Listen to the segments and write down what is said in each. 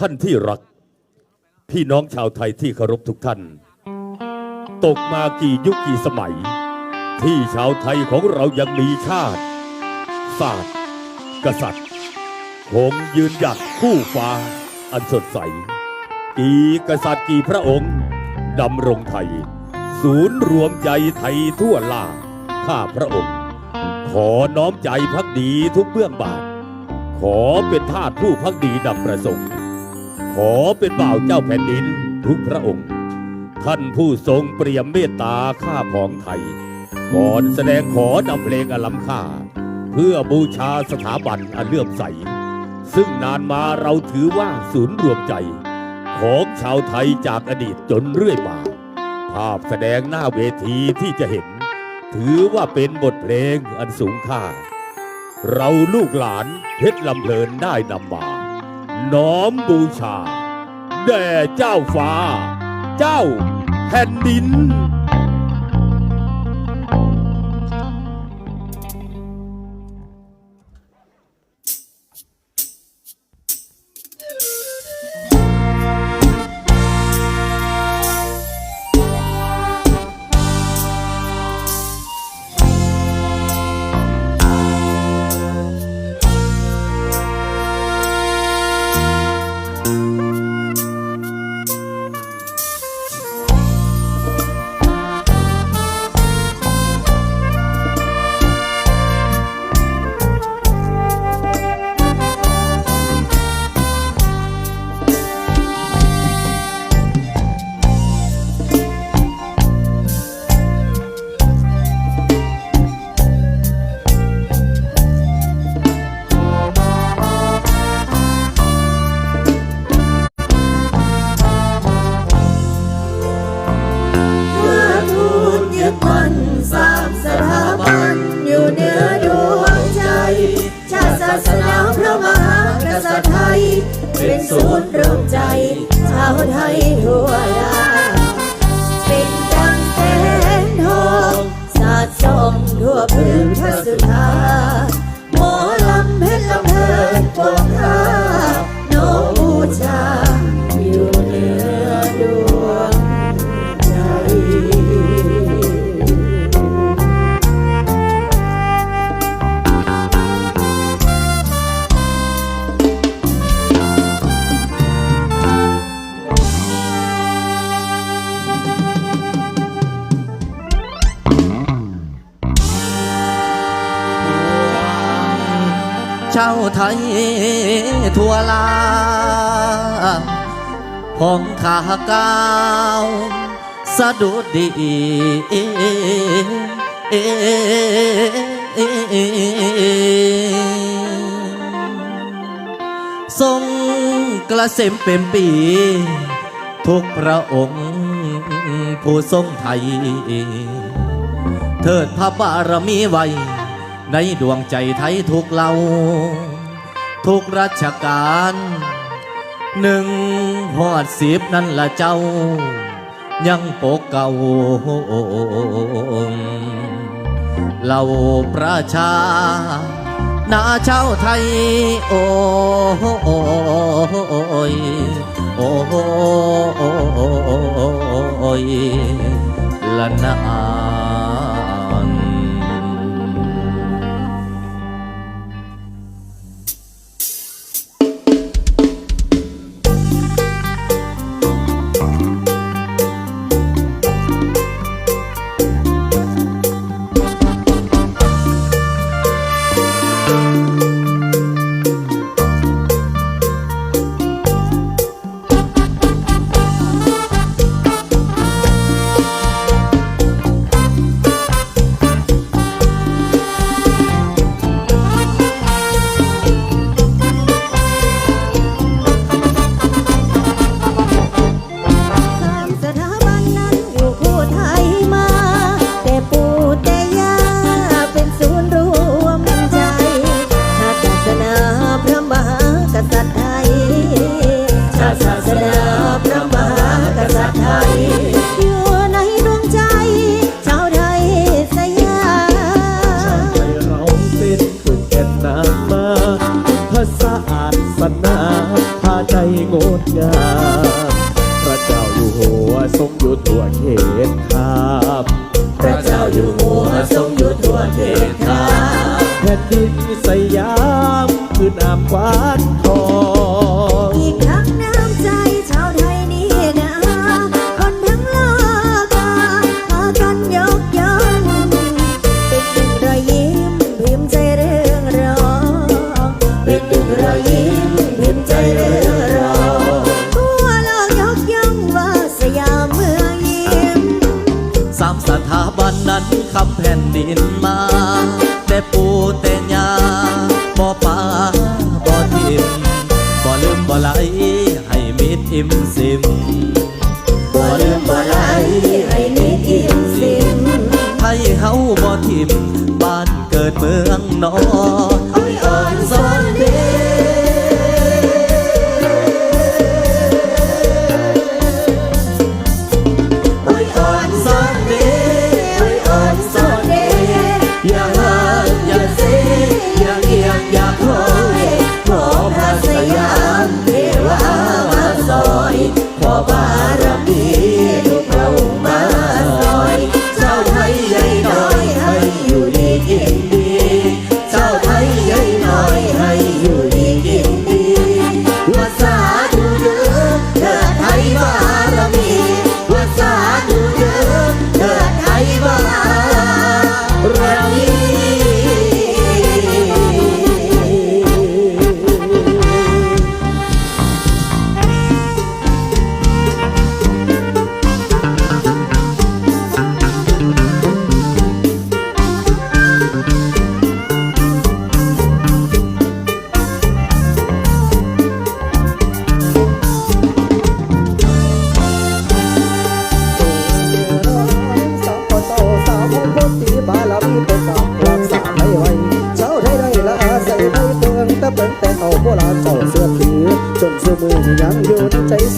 ท่านที่รัก พี่น้องชาวไทยที่เคารพทุกท่าน ตกมากี่ยุคกี่สมัย ที่ชาวไทยของเรายังมีชาติ ศาสตร์ กษัตริย์คงยืนหยัดคู่ฟ้า อันสดใส กี่กษัตริย์กี่พระองค์ดำรงไทย ศูนย์รวมใจไทยทั่วล่าข้าพระองค์ ขอน้อมใจพักดีทุกเบื้องบาท ขอเป็นทาสผู้พักดีดำประสงค์ ขอเป็นบ่าวเจ้าแผ่นดินทุกพระองค์ ท่านผู้ทรงเปรียมเมตตาข้าของไทย ก่อนแสดงขอนำเพลงอลัมค่า เพื่อบูชาสถาบันอันเลื่อมใส ซึ่งนานมาเราถือว่าศูนย์รวมใจ ของชาวไทยจากอดีตจนเรื่อยมา ภาพแสดงหน้าเวทีที่จะเห็น ถือว่าเป็นบทเพลงอันสูงค่า เราลูกหลานเพชรลำเพลินได้นำมา น้อมบูชา แด่เจ้าฟ้า เจ้าแผ่นดิน ศูนย์รวมใจ ชาวไทยทั่วลาเป็นดังแสนหอกสาดส่องทั่วพื้นทร เจ้าไทยทั่วลาห้องขาก้าวสะดุดดีทรงกระเสมเป็นปี ทุกพระองค์ผู้ทรงไทย เทิดพระบารมีไว้ ในดวงใจไทยทุกเหล่าทุกรัชกาลหนึ่งหอดสิบนั่นละเจ้า ยังปกเก่าเหล่าประชานาชาวไทย โอ้ยโอ้ยละนา ทั่วเขตคาบพระเจ้าอยู่หัวทรงอยู่ทั่วเขตคาบแผ่นดินสยามคือนามควาง มบ่ลืมบ่ไหลให้มิตรอิ่มซิมบ่ลืมบ่ไหลให้นิดอิ่มซิมไทยเฮาบ่ทิมบ้านเกิดเมืองนอน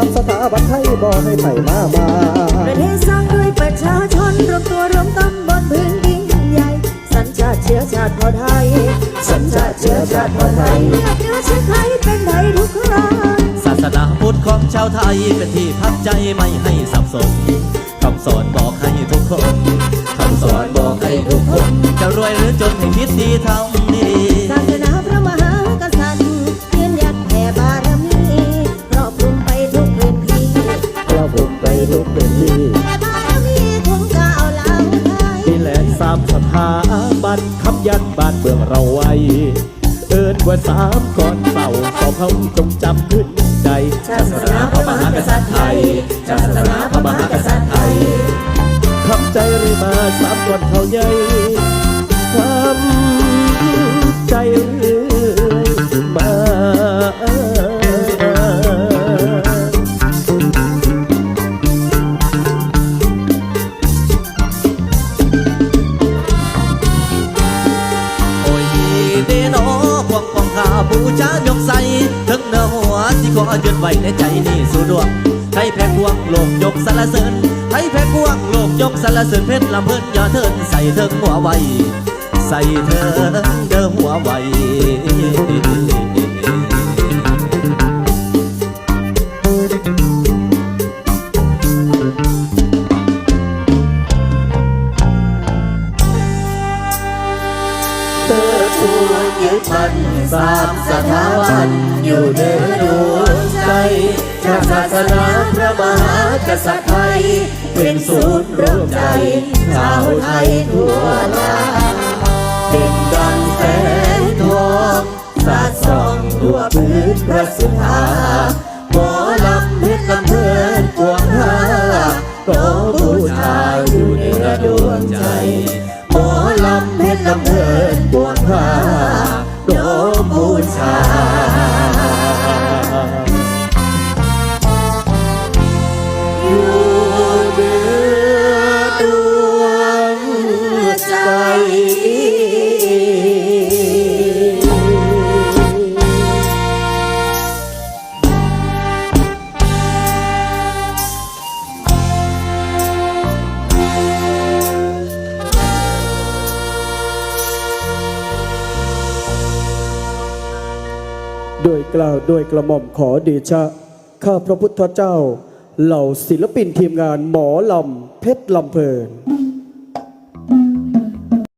ในใจซ้ำสถาบันไทยบอกให้ไทยมามาประเทศสร้างด้วยประชาชนรวมตัวรวมตนบนพื้นดินใหญ่ สัญชาติเชื้อชาติพอไทย สัญชาติเชื้อชาติพอไทยเลือดเนื้อเชื้อไทยเป็นไทยทุกคราศาสนาพุทธของชาวไทยเป็นที่พักใจไม่ให้สับสนคำสอนบอกให้ทุกคนคำสอนบอกให้ทุกคน จะรวยหรือจนให้คิดดีทำดีศา เราไว้ เอินว่าสามก่อนเต่าสองเขาจงจำขึ้นใจศาสนาพระมหากษัตริย์ไทยศาสนาพระมหากษัตริย์ไทยคำใจเรือมาสามก่อนเขาใหญ่คำใจ บูชายกใส่ถึงเนื้อหัวที่ขอยึดไว้ในใจนี่สู่ดวงไทยแพ้พวงโลกยกสารเสริญไทยแพ้พวงโลกยกสารเสริญเพชรลำเพิ่นอย่าเทินใส่เถิงหัวไว้ใส่เถิงเดิมหัวไว้ เธอชวนยึดมั่นสามสถาบันอยู่เนือดวงใจชาติศาสนาพระมหากษัตริย์ไทย เป็นศูนย์รวมใจชาวไทยทั่วลาเป็นดังแสงทองสาดส่องทั่วพื้นพระสุธา กล่าวโดยกระหม่อมขอเดชะ ข้าพระพุทธเจ้า เหล่าศิลปินทีมงานหมอลำเพชรลำเพลิน